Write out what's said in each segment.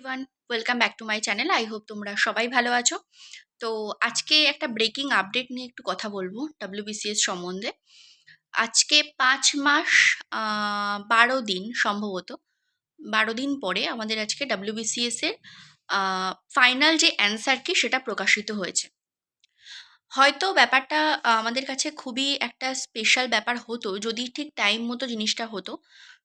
Everyone welcome back to my channel I hope তোমরা সবাই ভালো আছো। তো আজকে একটা ব্রেকিং আপডেট নিয়ে একটু কথা বলব ডাব্লিউবিসিএস সম্বন্ধে। আজকে পাঁচ মাস বারো দিন সম্ভবত। বারো দিন পরে আমাদের আজকে ডাব্লিউবিসিএস এর ফাইনাল যে অ্যান্সার কি সেটা প্রকাশিত হয়েছে। হয়তো ব্যাপারটা আমাদের কাছে খুবই একটা স্পেশাল ব্যাপার হতো, যদি ঠিক টাইম মতো জিনিসটা হতো।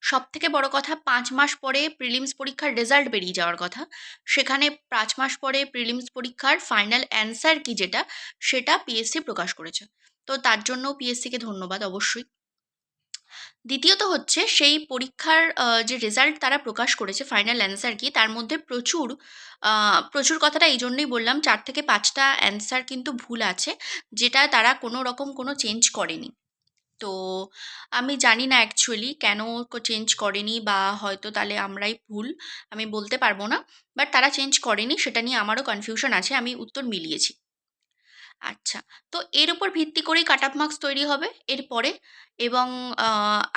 সব থেকে বড় কথা, পাঁচ মাস পরে প্রিলিমস পরীক্ষার রেজাল্ট বেরিয়ে যাওয়ার কথা। সেখানে পাঁচ মাস পরে প্রিলিমস পরীক্ষার ফাইনাল অ্যান্সার কি যেটা, সেটা পিএসসি প্রকাশ করেছে। তো তার জন্য পিএসসিকে ধন্যবাদ অবশ্যই। দ্বিতীয়ত হচ্ছে সেই পরীক্ষার যে রেজাল্ট তারা প্রকাশ করেছে ফাইনাল অ্যান্সার কি, তার মধ্যে প্রচুর প্রচুর কথাটা এই জন্যই বললাম, চার থেকে পাঁচটা অ্যান্সার কিন্তু ভুল আছে, যেটা তারা কোনো রকম কোনো চেঞ্জ করেনি। তো আমি জানি না অ্যাকচুয়ালি কেন চেঞ্জ করেনি বা হয়তো তাহলে আমরাই ভুল, আমি বলতে পারব না বাট তারা চেঞ্জ করেনি, সেটা নিয়ে আমারও কনফিউশন আছে, আমি উত্তর মিলিয়েছি। আচ্ছা। তো এর উপর ভিত্তি করেই কাট অফ মার্কস তৈরি হবে এরপরে এবং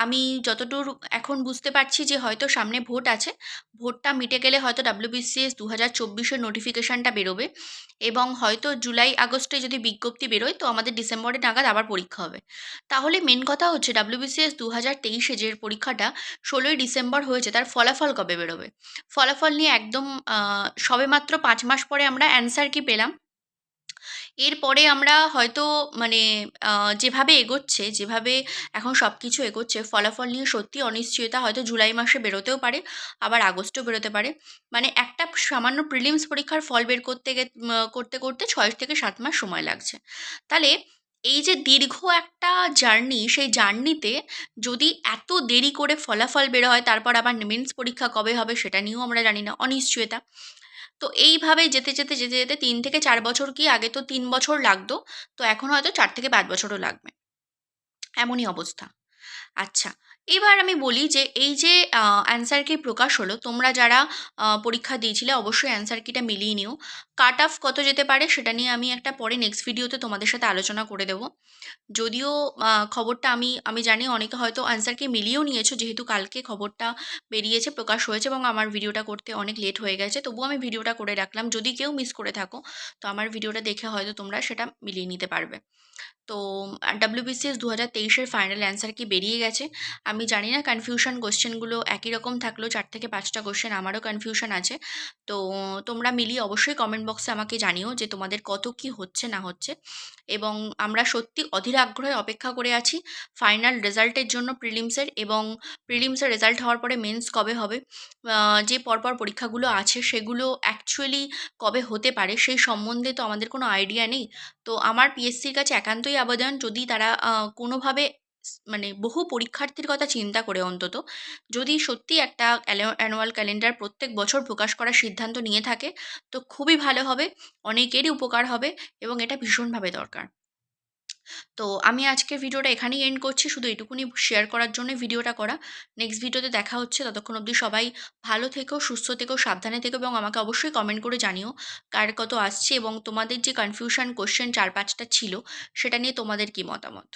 আমি যতদূর এখন বুঝতে পারছি যে হয়তো সামনে ভোট আছে, ভোটটা মিটে গেলে হয়তো ডাব্লিউবিসিএস দু হাজার চব্বিশের নোটিফিকেশানটা বেরোবে এবং হয়তো জুলাই, আগস্টে যদি বিজ্ঞপ্তি বেরোয় তো আমাদের ডিসেম্বরে নাগাদ আবার পরীক্ষা হবে। তাহলে মেন কথা হচ্ছে ডাব্লিউবিসিএস দু হাজার তেইশে যে পরীক্ষাটা ষোলোই ডিসেম্বর হয়েছে তার ফলাফল কবে বেরোবে? ফলাফল নিয়ে একদম সবেমাত্র পাঁচ মাস পরে আমরা অ্যান্সার কি পেলাম? এরপরে আমরা হয়তো মানে যেভাবে এগোচ্ছে, যেভাবে এখন সব কিছু এগোচ্ছে, ফলাফল নিয়ে সত্যি অনিশ্চয়তা হয়তো জুলাই মাসে বেরোতেও পারে, আবার আগস্টেও বেরোতে পারে। মানে একটা সামান্য প্রিলিমস পরীক্ষার ফল বের করতে করতে করতে ছয় থেকে সাত মাস সময় লাগছে। তাহলে এই যে দীর্ঘ একটা জার্নি, সেই জার্নিতে যদি এত দেরি করে ফলাফল বের হয়, তারপর আবার মেন্স পরীক্ষা কবে হবে সেটা নিয়েও আমরা জানি না, অনিশ্চয়তা। তো এইভাবে যেতে যেতে যেতে যেতে তিন থেকে চার বছর কি আগে তো তিন বছর লাগতো। তো এখন হয়তো চার থেকে পাঁচ বছরও লাগবে। এমনই অবস্থা। আচ্ছা এবার আমি বলি যে এই যে অ্যান্সার কি প্রকাশ হলো, তোমরা যারা পরীক্ষা দিয়েছিলে, অবশ্যই অ্যান্সার কিটা মিলিয়ে নিও। কাট অফ কত যেতে পারে সেটা নিয়ে আমি একটা পরে নেক্সট ভিডিওতে তোমাদের সাথে আলোচনা করে দেবো। যদিও খবরটা আমি আমি জানি অনেকে হয়তো অ্যান্সারকে মিলিয়েও নিয়েছো, যেহেতু কালকে খবরটা বেরিয়েছে, প্রকাশ হয়েছে এবং আমার ভিডিওটা করতে অনেক লেট হয়ে গেছে, তবুও আমি ভিডিওটা করে রাখলাম। যদি কেউ মিস করে থাকো, তো আমার ভিডিওটা দেখে হয়তো তোমরা সেটা মিলিয়ে নিতে পারবে। তো ডাব্লিউবিসিএস দু হাজার তেইশের ফাইনাল অ্যান্সার কি বেরিয়ে গেছে? আমি জানি না কনফিউশন কোশ্চেনগুলো একই রকম থাকলেও চার থেকে পাঁচটা কোশ্চেন আমারও কনফিউশন আছে। তো, তোমরা মিলিয়ে অবশ্যই কমেন্ট বক্সে আমাকে জানিও যে তোমাদের কত কি হচ্ছে, না হচ্ছে। এবং আমরা সত্যি অধীর আগ্রহে অপেক্ষা করে আছি ফাইনাল রেজাল্টের জন্য প্রিলিমসের এবং প্রিলিমসের রেজাল্ট হওয়ার পরে মেন্স কবে হবে। যে পরপর পরীক্ষাগুলো আছে সেগুলো অ্যাকচুয়ালি কবে হতে পারে সেই সম্বন্ধে তো আমাদের কোনো আইডিয়া নেই। তো আমার পিএসসির কাছে একান্তই আবেদন যদি তারা কোনোভাবে মানে বহু পরীক্ষার্থীর কথা চিন্তা করে অন্তত। যদি সত্যি একটা অ্যানুয়াল ক্যালেন্ডার প্রত্যেক বছর প্রকাশ করার সিদ্ধান্ত নিয়ে থাকে, তো খুবই ভালো হবে, অনেকেরই উপকার হবে এবং এটা ভীষণভাবে দরকার। তো আমি আজকের ভিডিওটা এখানেই এন্ড করছি, শুধু এটুকুনি শেয়ার করার জন্য ভিডিওটা করা। নেক্সট ভিডিওতে দেখা হচ্ছে, ততক্ষণ অবধি সবাই ভালো থেকো, সুস্থ থেকো, সাবধানে থেকো এবং আমাকে অবশ্যই কমেন্ট করে জানিও কার কত আসছে এবং তোমাদের যে কনফিউশন কোশ্চেন চার পাঁচটা ছিল, সেটা নিয়ে তোমাদের কি মতামত?